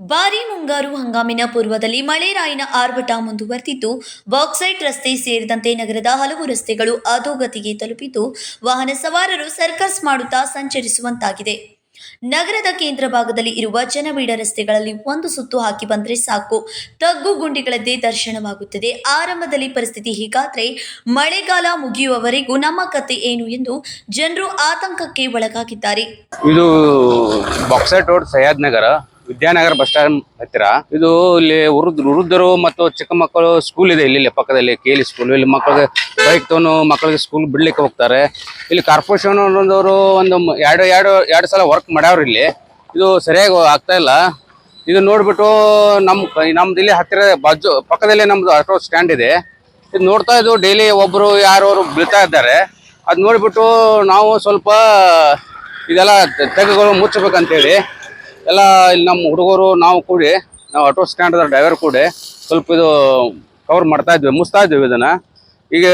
ಭಾರೀ ಮುಂಗಾರು ಹಂಗಾಮಿನ ಪೂರ್ವದಲ್ಲಿ ಮಳೆರಾಯಿನ ಆರ್ಭಟ ಮುಂದುವರೆದಿದ್ದು ಬಾಕ್ಸೈಟ್ ರಸ್ತೆ ಸೇರಿದಂತೆ ನಗರದ ಹಲವು ರಸ್ತೆಗಳು ಅಧೋಗತಿಗೆ ತಲುಪಿದ್ದು, ವಾಹನ ಸವಾರರು ಸರ್ಕಸ್ ಮಾಡುತ್ತಾ ಸಂಚರಿಸುವಂತಾಗಿದೆ. ನಗರದ ಕೇಂದ್ರ ಭಾಗದಲ್ಲಿ ಇರುವ ಜನಬೀಡ ರಸ್ತೆಗಳಲ್ಲಿ ಒಂದು ಸುತ್ತು ಹಾಕಿ ಬಂದರೆ ಸಾಕು. ತಗ್ಗು ಗುಂಡಿಗಳದ್ದೇ ದರ್ಶನವಾಗುತ್ತದೆ. ಆರಂಭದಲ್ಲಿ ಪರಿಸ್ಥಿತಿ ಹೀಗಾದ್ರೆ ಮಳೆಗಾಲ ಮುಗಿಯುವವರೆಗೂ ನಮ್ಮ ಕತೆ ಏನು ಎಂದು ಜನರು ಆತಂಕಕ್ಕೆ ಒಳಗಾಗಿದ್ದಾರೆ. ಇದು bauxite road Sahyadri Nagar. Vidyanagar bus stand ಹತ್ತಿರ. ಇದು ಇಲ್ಲಿ ವೃದ್ಧ, ವೃದ್ಧರು ಮತ್ತು ಚಿಕ್ಕ ಮಕ್ಕಳು ಸ್ಕೂಲ್ ಇದೆ ಇಲ್ಲಿ ಪಕ್ಕದಲ್ಲಿ ಕೇಲಿ ಸ್ಕೂಲ್ ಇಲ್ಲಿ ಮಕ್ಕಳಿಗೆ ಬೈಕ್ ತಗೊಂಡು ಮಕ್ಕಳಿಗೆ ಸ್ಕೂಲ್ ಬಿಡ್ಲಿಕ್ಕೆ ಹೋಗ್ತಾರೆ. ಇಲ್ಲಿ ಕಾರ್ಪೊರೇಷನ್ ಒಂದವರು ಒಂದು ಎರಡು ಎರಡು ಎರಡು ಸಲ ವರ್ಕ್ ಮಾಡ್ಯಾವ್ರಿ ಇಲ್ಲಿ. ಇದು ಸರಿಯಾಗಿ ಆಗ್ತಾ ಇಲ್ಲ. ಇದು ನೋಡ್ಬಿಟ್ಟು ನಮ್ಮ ನಮ್ದು ಇಲ್ಲಿ ಹತ್ತಿರ ಬಾಜು, ಪಕ್ಕದಲ್ಲಿ ನಮ್ದು ಆಟೋ ಸ್ಟ್ಯಾಂಡ್ ಇದೆ. ಇದು ನೋಡ್ತಾ ಇದ್ದು ಡೈಲಿ ಒಬ್ರು ಯಾರು ಬೀಳ್ತಾ ಇದ್ದಾರೆ. ಅದು ನೋಡ್ಬಿಟ್ಟು ನಾವು ಸ್ವಲ್ಪ ಇದೆಲ್ಲ ತೆಗೆಗಳು ಮುಚ್ಚಬೇಕಂತೇಳಿ. ಎಲ್ಲ ಇಲ್ಲಿ ನಮ್ಮ ಹುಡುಗರು ನಾವು ಕೂಡಿ, ನಾವು ಆಟೋ ಸ್ಟ್ಯಾಂಡ್ ಡ್ರೈವರ್ ಕೂಡಿ ಸ್ವಲ್ಪ ಇದು ಕವರ್ ಮಾಡ್ತಾ ಇದ್ವಿ ಮುಸ್ತಾ ಇದ್ವಿ ಇದನ್ನ. ಈಗ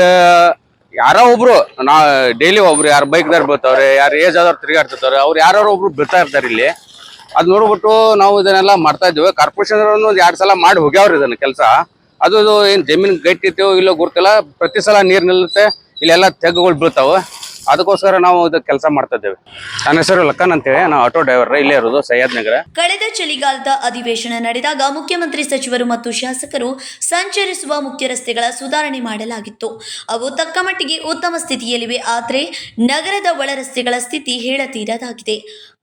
ಯಾರೋ ಒಬ್ರು, ನಾ ಡೈಲಿ ಒಬ್ರು, ಯಾರು ಬೈಕ್ದಾರ್ ಬೀಳ್ತಾವ್ರೆ, ಯಾರು ಏಜ್ ಆದವ್ರು ತಿರುಗಾಡ್ತಿರ್ತಾರೆ ಅವ್ರು ಯಾರೋ ಒಬ್ರು ಬೀಳ್ತಾ ಇರ್ತಾರೆ ಇಲ್ಲಿ. ಅದು ನೋಡ್ಬಿಟ್ಟು ನಾವು ಇದನ್ನೆಲ್ಲ ಮಾಡ್ತಾ ಇದ್ದೇವೆ ಕಾರ್ಪೊರೇಷನ್ ಒಂದು ಎರಡು ಸಲ ಮಾಡಿ ಹೋಗ್ಯಾವ್ರಿ ಇದನ್ನ ಕೆಲಸ. ಅದು ಏನ್ ಜಮೀನ್ ಗಟ್ಟಿತ್ತೋ ಇಲ್ಲೋ ಗೊತ್ತಿಲ್ಲ. ಪ್ರತಿ ಸಲ ನೀರ್ ನಿಲ್ಲುತ್ತೆ, ಇಲ್ಲೆಲ್ಲ ತೆಗ್ಗುಗಳು ಬೀಳ್ತಾವೆ. ಅದಕ್ಕೋಸ್ಕರ ನಾವು ಇದು ಕೆಲಸ ಮಾಡ್ತಾ ಇದ್ದೇವೆ. ನನ್ನ ಹೆಸರು ಲಕ್ಕನ್ ಅಂತೇಳಿ ನಾವು ಆಟೋ ಡ್ರೈವರ್, ಇಲ್ಲೇ ಇರೋದು ಸಯ್ಯದ್ ನಗರ. ಕಳೆದ ಚಳಿಗಾಲದ ಅಧಿವೇಶನ ನಡೆದಾಗ ಮುಖ್ಯಮಂತ್ರಿ ಸಚಿವರು ಮತ್ತು ಶಾಸಕರು ಸಂಚರಿಸುವ ಮುಖ್ಯ ರಸ್ತೆಗಳ ಸುಧಾರಣೆ ಮಾಡಲಾಗಿತ್ತು. ಅವು ತಕ್ಕಮಟ್ಟಿಗೆ ಉತ್ತಮ ಸ್ಥಿತಿಯಲ್ಲಿವೆ, ಆದರೆ ನಗರದ ಒಳ ರಸ್ತೆಗಳ ಸ್ಥಿತಿ ಹೇಳತೀರದಾಗಿದೆ.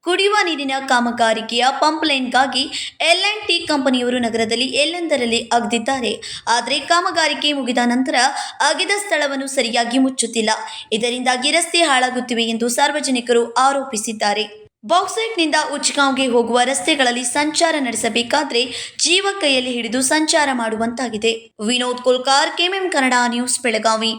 ಕುಡಿಯುವ ನೀರಿನ ಕಾಮಗಾರಿಕೆಯ ಪಂಪ್ ಲೈನ್ಗಾಗಿ ಎಲ್ ಅಂಡ್ ಟಿ ಕಂಪನಿಯವರು ನಗರದಲ್ಲಿ ಎಲ್ಲೆಂದರಲ್ಲಿ ಅಗೆದಿದ್ದಾರೆ. ಆದರೆ ಕಾಮಗಾರಿಕೆ ಮುಗಿದ ನಂತರ ಅಗೆದ ಸ್ಥಳವನ್ನು ಸರಿಯಾಗಿ ಮುಚ್ಚುತ್ತಿಲ್ಲ. ಇದರಿಂದಾಗಿ ರಸ್ತೆ ಹಾಳಾಗುತ್ತಿವೆ ಎಂದು ಸಾರ್ವಜನಿಕರು ಆರೋಪಿಸಿದ್ದಾರೆ. ಬಾಕ್ಸೈಟ್ನಿಂದ ಉಚ್ಗಾಂವ್ಗೆ ಹೋಗುವ ರಸ್ತೆಗಳಲ್ಲಿ ಸಂಚಾರ ನಡೆಸಬೇಕಾದ್ರೆ ಜೀವ ಕೈಯಲ್ಲಿ ಹಿಡಿದು ಸಂಚಾರ ಮಾಡುವಂತಾಗಿದೆ. Vinod Kulkar, KMM Kannada news, Belagavi.